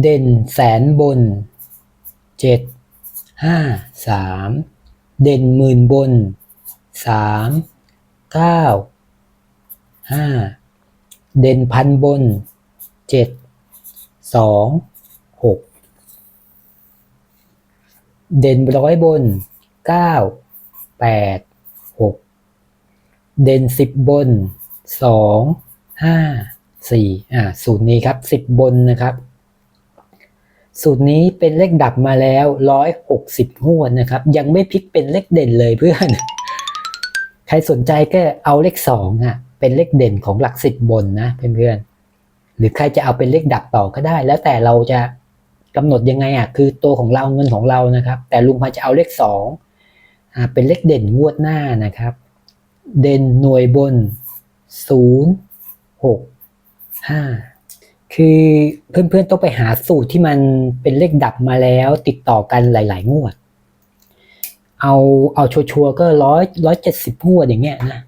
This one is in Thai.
เด่นแสนบนเจ็ดห้าสามเด่นหมื่นบนสามเก้าห้าเด่นพันบนเจ็ดสองหกเด่นร้อยบนเก้าแปดหกเด่นสิบบนสองห้าสี่อ่าสูตรนี้ครับสิบบนนะครับ สูตรนี้เป็นเลขดับมาแล้วร้อยหวดนะครับ ยังไม่พลิกเป็นเลขเด่นเลยเพื่อน ใครสนใจก็เอาเลขสองอะ เป็นเลขเด่นของหลักสิบบนนะเพื่อนๆ หรือใครจะเอาเป็นเลขดับต่อก็ได้ แล้วแต่เราจะกำหนดยังไงอะ คือตัวของเราเงินของเรานะครับ แต่ลุงพาจะเอาเลขสองอ่า เป็นเลขเด่นงวดหน้านะครับ เด่นหน่วยบนศูนย์หกห้า คือเพื่อนๆต้องไปหาสูตรที่มันเป็นเลขดับมาแล้วติดต่อกันหลาย ๆ งวด เอาเอาชัวร์ๆก็ร้อยร้อยเจ็ดสิบงวดอย่างเงี้ยนะ